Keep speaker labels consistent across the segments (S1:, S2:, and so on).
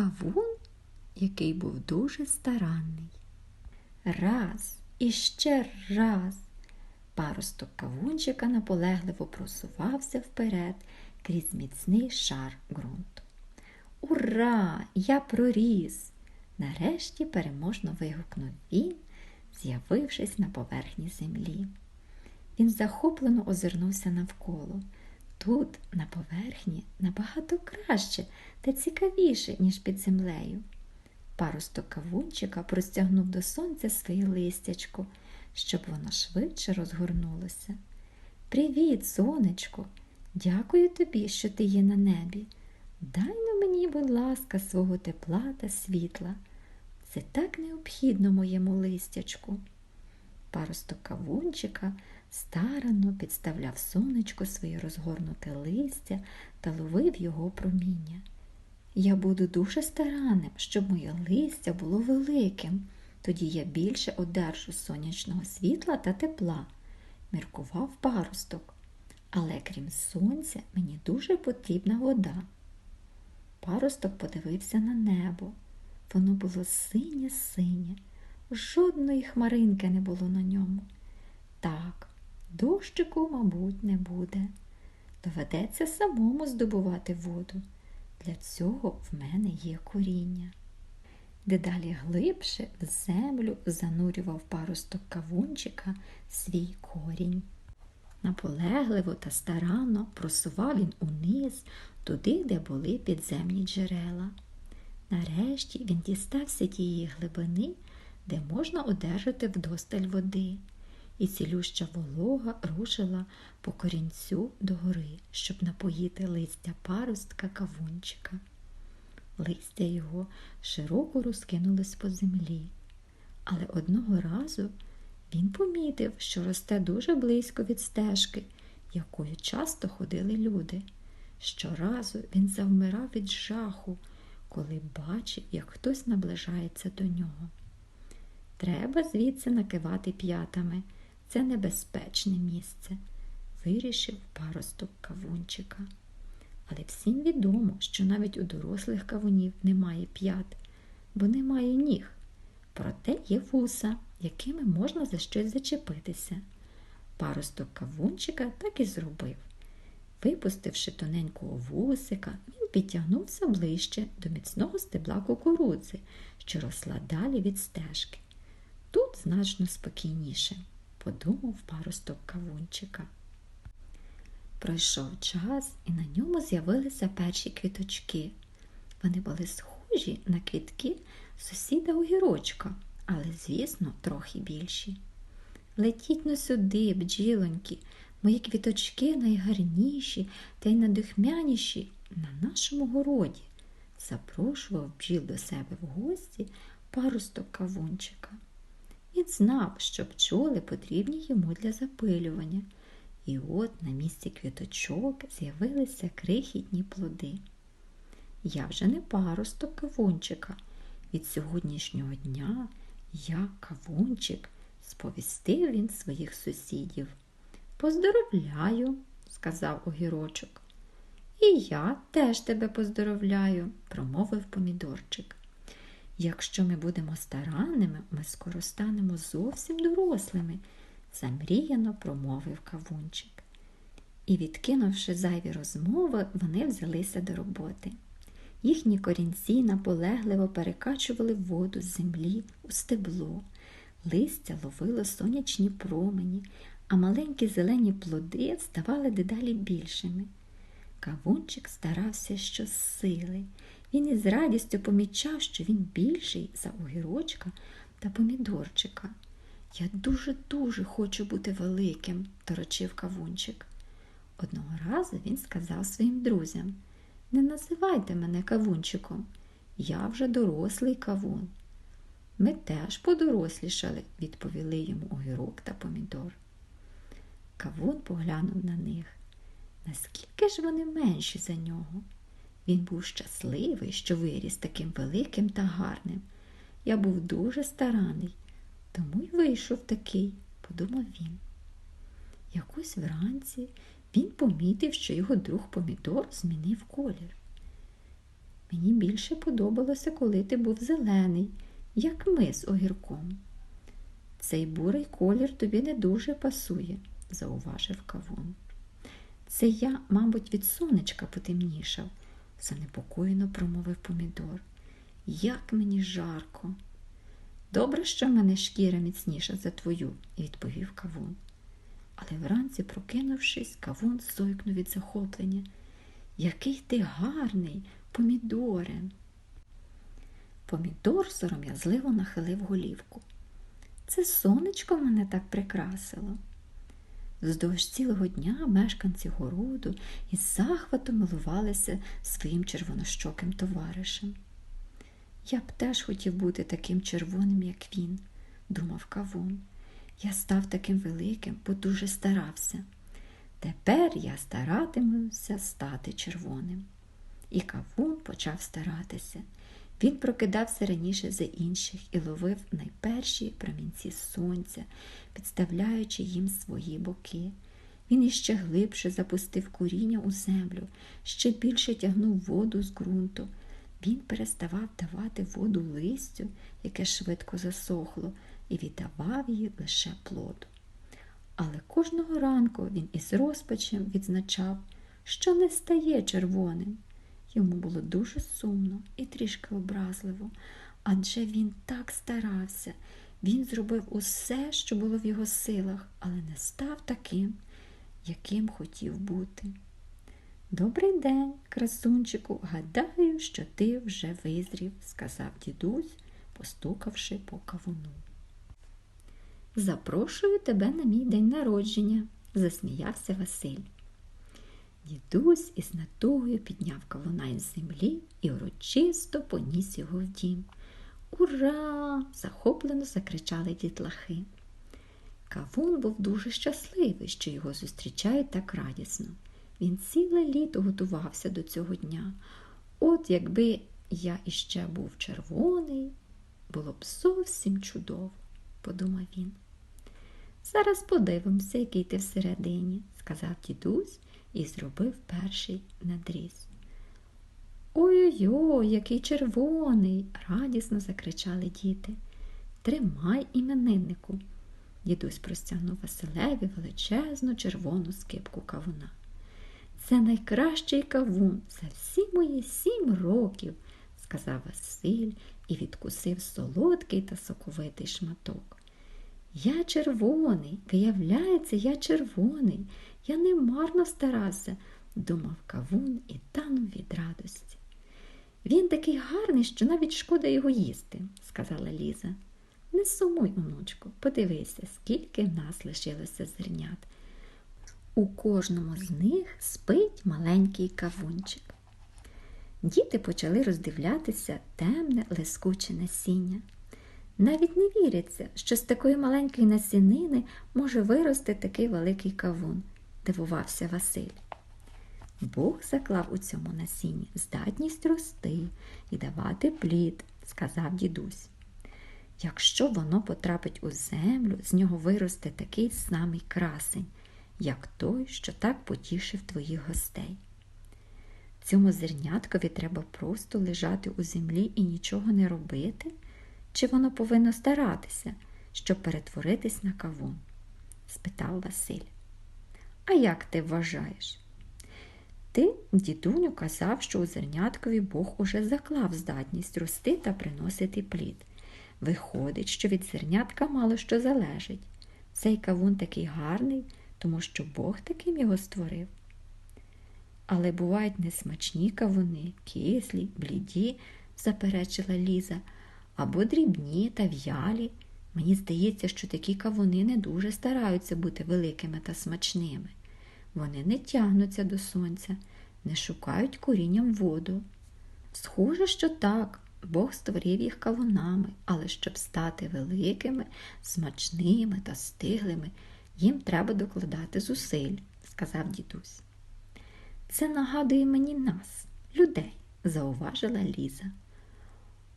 S1: кавун, який був дуже старанний. Раз і ще раз паросток кавунчика наполегливо просувався вперед крізь міцний шар ґрунту. Ура! Я проріс! Нарешті переможно вигукнув він, з'явившись на поверхні землі. Він захоплено озирнувся навколо. Тут, на поверхні, набагато краще та цікавіше, ніж під землею. Паросток кавунчика простягнув до сонця своє листячко, щоб воно швидше розгорнулося. Привіт, сонечко! Дякую тобі, що ти є на небі. Дай на мені, будь ласка, свого тепла та світла. Це так необхідно моєму листячку. Паросток кавунчика старанно підставляв сонечко своє розгорнуте листя та ловив його проміння. Я буду дуже старанним, щоб моє листя було великим, тоді я більше одержу сонячного світла та тепла, міркував паросток. Але крім сонця, мені дуже потрібна вода. Паросток подивився на небо. Воно було синє-синє, жодної хмаринки не було на ньому. Так, дощику, мабуть, не буде. Доведеться самому здобувати воду. Для цього в мене є коріння. Дедалі глибше в землю занурював паросток кавунчика свій корінь. Наполегливо та старанно просував він униз, туди, де були підземні джерела. Нарешті він дістався тієї глибини, де можна одержати вдосталь води, і цілюща волога рушила по корінцю догори, щоб напоїти листя паростка кавунчика. Листя його широко розкинулось по землі, але одного разу він помітив, що росте дуже близько від стежки, якою часто ходили люди. Щоразу він завмирав від жаху, коли бачив, як хтось наближається до нього. Треба звідси накивати п'ятами. Це небезпечне місце, вирішив паросток кавунчика. Але всім відомо, що навіть у дорослих кавунів немає п'ят, бо немає ніг. Проте є вуса, якими можна за щось зачепитися. Паросток кавунчика так і зробив. Випустивши тоненького вусика, він підтягнувся ближче до міцного стебла кукурудзи, що росла далі від стежки. Значно спокійніше, подумав паросток кавунчика. Пройшов час, і на ньому з'явилися перші квіточки. Вони були схожі на квітки сусіда огірочка, але, звісно, трохи більші. Летіть но сюди, бджілоньки, мої квіточки найгарніші та й надихмяніші на нашому городі, запрошував бджіл до себе в гості парусток кавунчика. Він знав, що пчоли потрібні йому для запилювання, і от на місці квіточок з'явилися крихітні плоди. Я вже не паросток кавунчика. Від сьогоднішнього дня я кавунчик, сповістив він своїх сусідів. Поздоровляю, сказав огірочок. І я теж тебе поздоровляю, промовив помідорчик. Якщо ми будемо старанними, ми скоро станемо зовсім дорослими, замріяно промовив кавунчик. І, відкинувши зайві розмови, вони взялися до роботи. Їхні корінці наполегливо перекачували воду з землі у стебло, листя ловило сонячні промені, а маленькі зелені плоди ставали дедалі більшими. Кавунчик старався щосили. Він із радістю помічав, що він більший за огірочка та помідорчика. Я дуже-дуже хочу бути великим, торочив кавунчик. Одного разу він сказав своїм друзям не називайте мене кавунчиком, я вже дорослий кавун. Ми теж подорослішали, відповіли йому огірок та помідор. Кавун поглянув на них. Наскільки ж вони менші за нього? Він був щасливий, що виріс таким великим та гарним. Я був дуже стараний, тому й вийшов такий, подумав він. Якось вранці він помітив, що його друг помідор змінив колір. Мені більше подобалося, коли ти був зелений, як ми з огірком. Цей бурий колір тобі не дуже пасує, зауважив кавун. Це я, мабуть, від сонечка потемнішав, занепокоєно промовив помідор. Як мені жарко. Добре, що в мене шкіра міцніша за твою, відповів кавун. Але вранці, прокинувшись, кавун зойкнув від захоплення. Який ти гарний, помідоре. Помідор сором'язливо нахилив голівку. Це сонечко мене так прикрасило. Вздовж цілого дня мешканці городу із захватом милувалися своїм червонощоким товаришем. Я б теж хотів бути таким червоним, як він, думав Кавун. Я став таким великим, бо дуже старався. Тепер я старатимуся стати червоним. І Кавун почав старатися. Він прокидався раніше за інших і ловив найперші промінці сонця, підставляючи їм свої боки. Він іще глибше запустив коріння у землю, ще більше тягнув воду з ґрунту. Він переставав давати воду листю, яке швидко засохло, і віддавав її лише плоду. Але кожного ранку він із розпачем відзначав, що не стає червоним. Йому було дуже сумно і трішки образливо, адже він так старався, він зробив усе, що було в його силах, але не став таким, яким хотів бути. Добрий день, красунчику, гадаю, що ти вже визрів, сказав дідусь, постукавши по кавуну. Запрошую тебе на мій день народження, засміявся Василь. Дідусь із натугою підняв кавуна із землі і урочисто поніс його в дім. Ура! захоплено закричали дітлахи. Кавун був дуже щасливий, що його зустрічають так радісно. Він ціле літо готувався до цього дня. От якби я іще був червоний, було б зовсім чудово, подумав він. Зараз подивимося, який ти всередині, сказав дідусь і зробив перший надріз. Ой-ой, ой який червоний, радісно закричали діти. Тримай імениннику. Дідусь простягнув Василеві величезну червону скипку кавуна. Це найкращий кавун за всі мої сім років, сказав Василь і відкусив солодкий та соковитий шматок. Я червоний, виявляється, я червоний. Я не марно старався, думав кавун і танув від радості. Він такий гарний, що навіть шкода його їсти, сказала Ліза. Не сумуй, онучку, подивися, скільки в нас лишилося зернят. У кожному з них спить маленький кавунчик. Діти почали роздивлятися темне, лискуче насіння. Навіть не віриться, що з такої маленької насінини може вирости такий великий кавун, дивувався Василь. Бог заклав у цьому насінні здатність рости і давати плід, сказав дідусь. Якщо воно потрапить у землю, з нього виросте такий самий красень, як той, що так потішив твоїх гостей. Цьому зерняткові треба просто лежати у землі і нічого не робити, чи воно повинно старатися, щоб перетворитись на кавун? спитав Василь. А як ти вважаєш? Ти, дідуню, казав, що у зерняткові Бог уже заклав здатність рости та приносити плід. Виходить, що від зернятка мало що залежить. Цей кавун такий гарний, тому що Бог таким його створив. Але бувають несмачні кавуни, кислі, бліді, заперечила Ліза, або дрібні та в'ялі. Мені здається, що такі кавуни не дуже стараються бути великими та смачними. Вони не тягнуться до сонця, не шукають корінням воду. Схоже, що так, Бог створив їх кавунами, але щоб стати великими, смачними та стиглими, їм треба докладати зусиль, сказав дідусь. Це нагадує мені нас, людей, зауважила Ліза.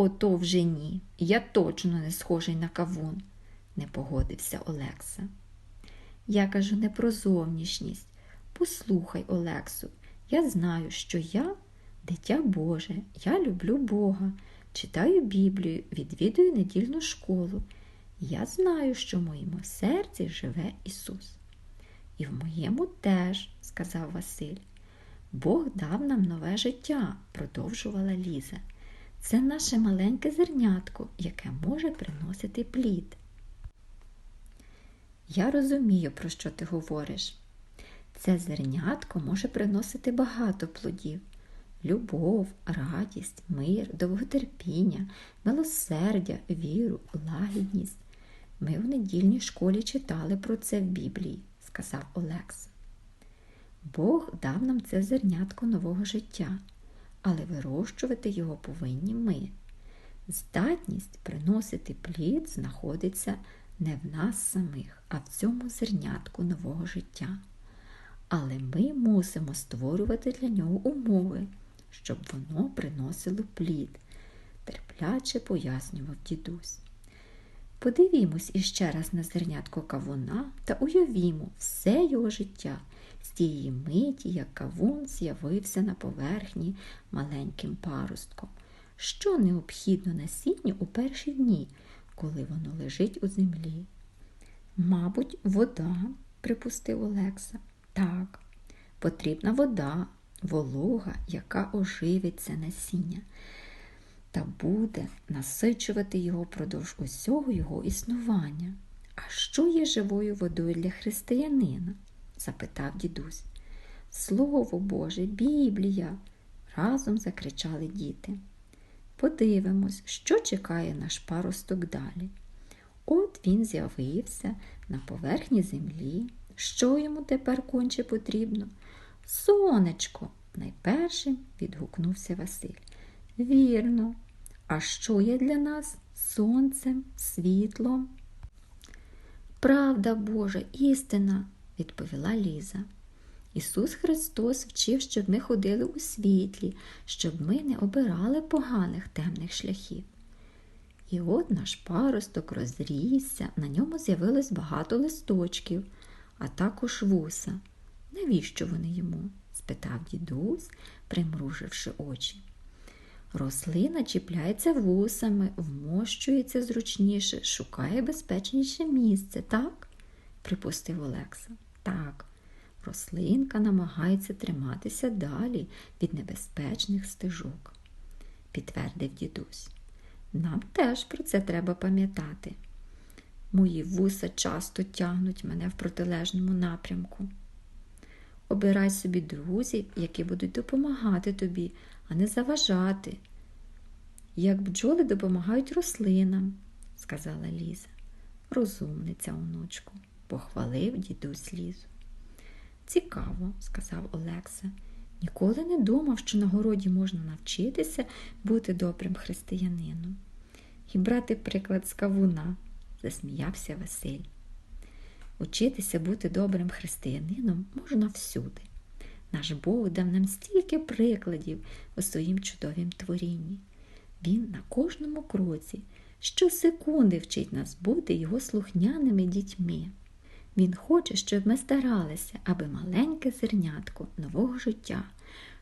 S1: Ото вже ні, я точно не схожий на кавун, не погодився Олекса. Я кажу не про зовнішність. Послухай, Олексу, я знаю, що я Дитя Боже, я люблю Бога, читаю Біблію, відвідую недільну школу. Я знаю, що в моєму серці живе Ісус. І в моєму теж, сказав Василь. Бог дав нам нове життя, продовжувала Ліза. Це наше маленьке зернятко, яке може приносити плід. Я розумію, про що ти говориш. Це зернятко може приносити багато плодів любов, радість, мир, довготерпіння, милосердя, віру, лагідність. Ми в недільній школі читали про це в Біблії, сказав Олекса. Бог дав нам це зернятко нового життя, але вирощувати його повинні ми. Здатність приносити плід знаходиться не в нас самих, а в цьому зернятку нового життя. Але ми мусимо створювати для нього умови, щоб воно приносило плід, терпляче пояснював дідусь. Подивімось іще раз на зернятко кавуна та уявімо все його життя з тієї миті, як кавун з'явився на поверхні маленьким паростком. Що необхідно насінню у перші дні, коли воно лежить у землі? Мабуть, вода, припустив Олекса. Так, потрібна вода, волога, яка оживить це насіння та буде насичувати його впродовж усього його існування. А що є живою водою для християнина? Запитав дідусь. Слово Боже, Біблія. разом закричали діти. Подивимось, що чекає наш паросток далі. От він з'явився на поверхні землі. Що йому тепер конче потрібно? Сонечко, найпершим відгукнувся Василь. Вірно. А що є для нас сонцем, світлом? Правда Божа, істина, відповіла Ліза. Ісус Христос вчив, щоб ми ходили у світлі, щоб ми не обирали поганих темних шляхів. І от наш паросток розрісся, на ньому з'явилось багато листочків, а також вуса. Навіщо вони йому? спитав дідусь, примруживши очі. Рослина чіпляється вусами, вмощується зручніше, шукає безпечніше місце, так? припустив Олекса. Так, рослинка намагається триматися далі від небезпечних стежок, підтвердив дідусь. Нам теж про це треба пам'ятати. Мої вуса часто тягнуть мене в протилежному напрямку. Обирай собі друзів, які будуть допомагати тобі, а не заважати. Як бджоли допомагають рослинам, сказала Ліза. Розумниця, онучку, похвалив дідусь Лізу. Цікаво, сказав Олекса. Ніколи не думав, що на городі можна навчитися бути добрим християнином. І брати приклад з кавуна, засміявся Василь. Учитися бути добрим християнином можна всюди. Наш Бог дав нам стільки прикладів у своїм чудовім творінні. Він на кожному кроці щосекунди вчить нас бути його слухняними дітьми. Він хоче, щоб ми старалися, аби маленьке зернятко нового життя,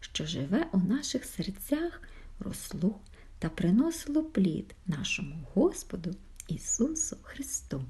S1: що живе у наших серцях, росло та приносило плід нашому Господу Ісусу Христу.